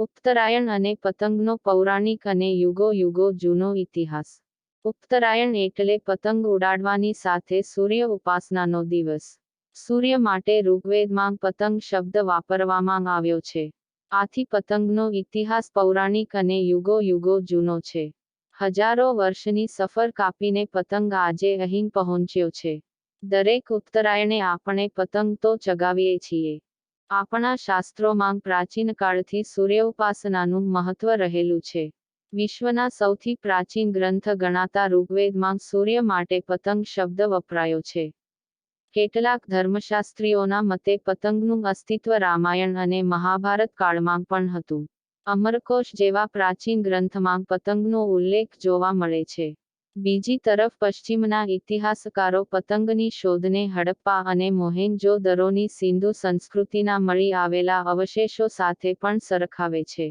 ઉત્તરાયણ અને પતંગનો પૌરાણિક અને યુગો યુગો જૂનો ઇતિહાસ. ઉત્તરાયણ એટલે પતંગ ઉડાડવાની સાથે સૂર્ય ઉપાસનાનો દિવસ. સૂર્ય માટે ઋગ્વેદમાં પતંગ શબ્દ વાપરવામાં આવ્યો છે. આથી પતંગનો ઇતિહાસ પૌરાણિક અને યુગો યુગો જૂનો છે. હજારો વર્ષની સફર કાપીને પતંગ આજે અહીં પહોંચ્યો છે. દરેક ઉત્તરાયણે આપણે પતંગ તો ચગાવીએ છીએ. આપણા શાસ્ત્રોમાં પ્રાચીન કાળથી સૂર્યોપાસનાનું મહત્વ રહેલું છે. વિશ્વના સૌથી પ્રાચીન ગ્રંથ ગણાતા ઋગ્વેદમાં સૂર્ય માટે પતંગ શબ્દ વપરાયો છે. કેટલાક ધર્મશાસ્ત્રીઓના મતે પતંગનું અસ્તિત્વ રામાયણ અને મહાભારત કાળમાં પણ હતું. અમરકોશ જેવા પ્રાચીન ગ્રંથમાં પતંગનો ઉલ્લેખ જોવા મળે છે. બીજી તરફ પશ્ચિમના ઇતિહાસકારો પતંગની શોધને હડપ્પા અને મોહેન્જો દરોની સિંધુ સંસ્કૃતિના મળી આવેલા અવશેષો સાથે પણ સરખાવે છે.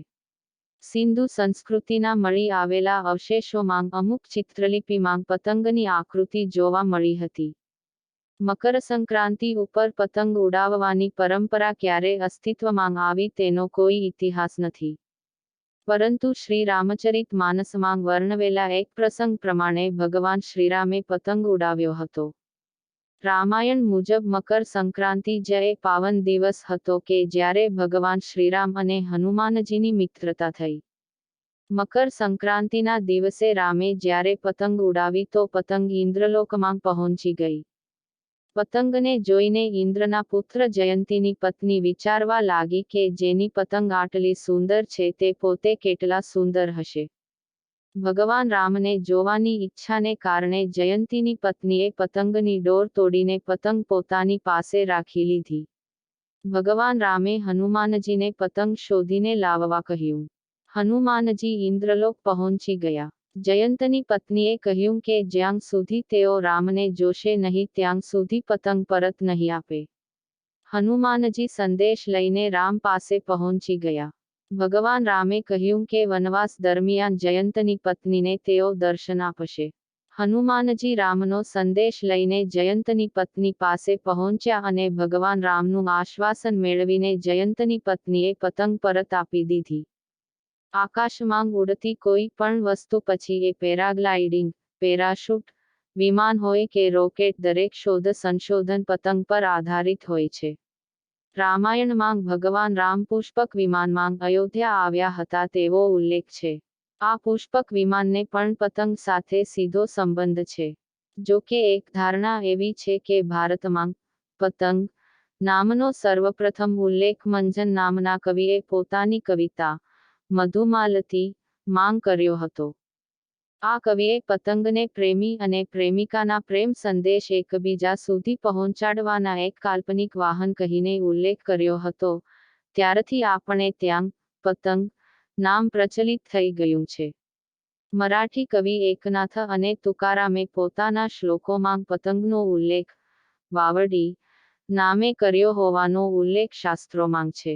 સિંધુ સંસ્કૃતિના મળી આવેલા અવશેષોમાં અમુક ચિત્રલિપિમાં પતંગની આકૃતિ જોવા મળી હતી. મકર સંક્રાંતિ ઉપર પતંગ ઉડાવવાની પરંપરા ક્યારે અસ્તિત્વમાં આવી તેનો કોઈ ઇતિહાસ નથી. પરંતુ શ્રી રામચરિત માનસમાં વર્ણવેલા એક પ્રસંગ પ્રમાણે ભગવાન શ્રીરામે પતંગ ઉડાવ્યો હતો. રામાયણ મુજબ મકર સંક્રાંતિ જ પાવન દિવસ હતો કે જ્યારે ભગવાન શ્રીરામ અને હનુમાનજીની મિત્રતા થઈ. મકર સંક્રાંતિના દિવસે રામે જ્યારે પતંગ ઉડાવી તો પતંગ ઇન્દ્રલોકમાં પહોંચી ગઈ. પતંગને જોઈને ઇન્દ્રના પુત્ર જયંતીની પત્ની વિચારવા લાગી કે જેની પતંગ આટલી સુંદર છે તે પોતે કેટલા સુંદર હશે. ભગવાન રામને જોવાની ઈચ્છાને કારણે જયંતીની પત્નીએ પતંગની ડોર તોડીને પતંગ પોતાની પાસે રાખી લીધી. ભગવાન રામે હનુમાનજીને પતંગ શોધીને લાવવા કહ્યું. હનુમાનજી ઇન્દ્રલોક પહોંચી ગયા. જયંતની પત્નીએ કહ્યું કે જ્યાં સુધી તેઓ રામને જોશે નહીં ત્યાં સુધી પતંગ પરત નહીં આપે. હનુમાનજી સંદેશ લઈને રામ પાસે પહોંચી ગયા. ભગવાન રામે કહ્યું કે વનવાસ દરમિયાન જયંતની પત્નીને તેઓ દર્શન આપશે. હનુમાનજી રામનો સંદેશ લઈને જયંતની પત્ની પાસે પહોંચ્યા અને ભગવાન રામનું આશ્વાસન મેળવીને જયંતની પત્નીએ પતંગ પરત આપી દીધી. આકાશમાં ઉડતી કોઈ પણ વસ્તુ પછી એ પેરાગ્લાઇડિંગ, પેરાશૂટ, વિમાન હોય કે રોકેટ દરેક શોધ સંશોધન પતંગ પર આધારિત હોય છે. રામાયણમાં ભગવાન રામ પુષ્પક વિમાનમાં અયોધ્યા આવ્યા હતા તેવો ઉલ્લેખ છે. આ પુષ્પક વિમાનને પણ પતંગ સાથે સીધો સંબંધ છે. જો કે એક ધારણા એવી છે કે ભારતમાં પતંગ નામનો સર્વપ્રથમ ઉલ્લેખ મંજન નામના કવિએ પોતાની કવિતા મધુમાલતી માંગ કર્યો હતો. આ કવિએ પતંગને પ્રેમી અને પ્રેમિકાના પ્રેમ સંદેશ એકબીજા સુધી પહોંચાડવાના એક કાલ્પનિક વાહન કહીને ઉલ્લેખ કર્યો હતો. ત્યારથી આપણે ત્યાં પતંગ નામ પ્રચલિત થઈ ગયું છે. મરાઠી કવિ એકનાથ અને તુકારામે પોતાના શ્લોકોમાં પતંગનો ઉલ્લેખ વાવડી નામે કર્યો હોવાનો ઉલ્લેખ શાસ્ત્રોમાં છે.